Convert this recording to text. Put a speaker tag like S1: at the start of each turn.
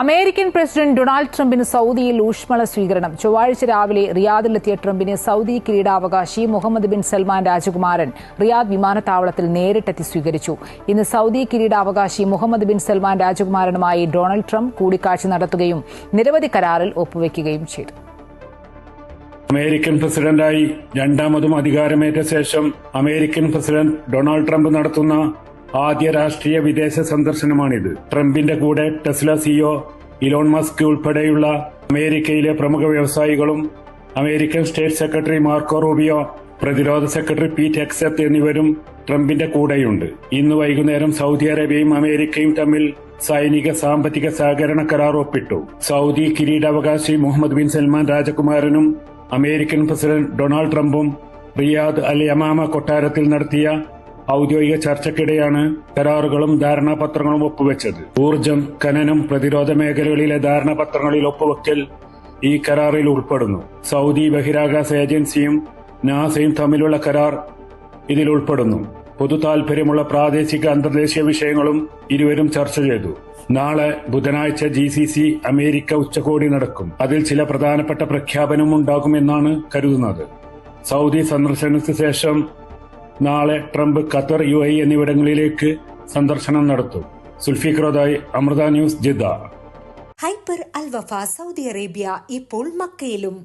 S1: American president Donald ട്രംപിന് സൗദിയിൽ ഊഷ്മള സ്വീകരണം. ചൊവ്വാഴ്ച രാവിലെ റിയാദിലെത്തിയ ട്രംപിനെ സൗദി കിരീടാവകാശി മുഹമ്മദ് ബിൻ സൽമാൻ രാജകുമാരൻ റിയാദ് വിമാനത്താവളത്തിൽ നേരിട്ടെത്തി സ്വീകരിച്ചു. ഇന്ന് സൗദി കിരീടാവകാശി മുഹമ്മദ് ബിൻ സൽമാൻ രാജകുമാരനുമായി ഡൊണാൾഡ് ട്രംപ് കൂടിക്കാഴ്ച നടത്തുകയും നിരവധി കരാറിൽ ഒപ്പുവെക്കുകയും ചെയ്തു.
S2: അമേരിക്കൻ പ്രസിഡന്റായി രണ്ടാമതും അധികാരമേറ്റ ശേഷം അമേരിക്കൻ പ്രസിഡന്റ് ഡൊണാൾഡ് ട്രംപ് നടത്തുന്ന ആദ്യ രാഷ്ട്രീയ വിദേശ സന്ദർശനമാണിത്. ട്രംപിന്റെ കൂടെ ടെസ്ല സിഇഒ ഇലോൺ മസ്ക് ഉൾപ്പെടെയുള്ള അമേരിക്കയിലെ പ്രമുഖ വ്യവസായികളും American state secretary Marco Rubio പ്രതിരോധ സെക്രട്ടറി പീറ്റ് എക്സത്ത് എന്നിവരും ട്രംപിന്റെ കൂടെയുണ്ട്. ഇന്ന് വൈകുന്നേരം സൗദി അറേബ്യയും അമേരിക്കയും തമ്മിൽ സൈനിക സാമ്പത്തിക സഹകരണ കരാർ ഒപ്പിട്ടു. സൗദി കിരീടാവകാശി മുഹമ്മദ് ബിൻ സൽമാൻ രാജകുമാരനും അമേരിക്കൻ പ്രസിഡന്റ് ഡൊണാൾഡ് ട്രംപും റിയാദ് അൽ യമാമ കൊട്ടാരത്തിൽ നടത്തിയ ഔദ്യോഗിക ചർച്ചയ്ക്കിടെയാണ് കരാറുകളും ധാരണാപത്രങ്ങളും ഒപ്പുവെച്ചത്. ഊർജം ഖനനം പ്രതിരോധ മേഖലകളിലെ ധാരണാപത്രങ്ങളിൽ ഒപ്പുവെക്കൽ ഈ കരാറിൽ ഉൾപ്പെടുന്നു. സൗദി ബഹിരാകാശ ഏജൻസിയും നാസയും തമ്മിലുള്ള കരാർ ഇതിൽ ഉൾപ്പെടുന്നു. പൊതു താൽപര്യമുള്ള പ്രാദേശിക അന്തർദേശീയ വിഷയങ്ങളും ഇരുവരും ചർച്ച ചെയ്തു. നാളെ ബുധനാഴ്ച ജി സി സി അമേരിക്ക ഉച്ചകോടി നടക്കും. അതിൽ ചില പ്രധാനപ്പെട്ട പ്രഖ്യാപനവും ഉണ്ടാകുമെന്നാണ് കരുതുന്നത്. സൗദി സന്ദർശനത്തിന് ശേഷം നാളെ ട്രംപ് ഖത്തർ യു എ എന്നിവിടങ്ങളിലേക്ക് സന്ദർശനം നടത്തും. സുൽഫിഖ്രോദായി Amrita news Jeddah.
S3: Hyper Al Wafa Saudi Arabia ഇപ്പോൾ മക്കയിലും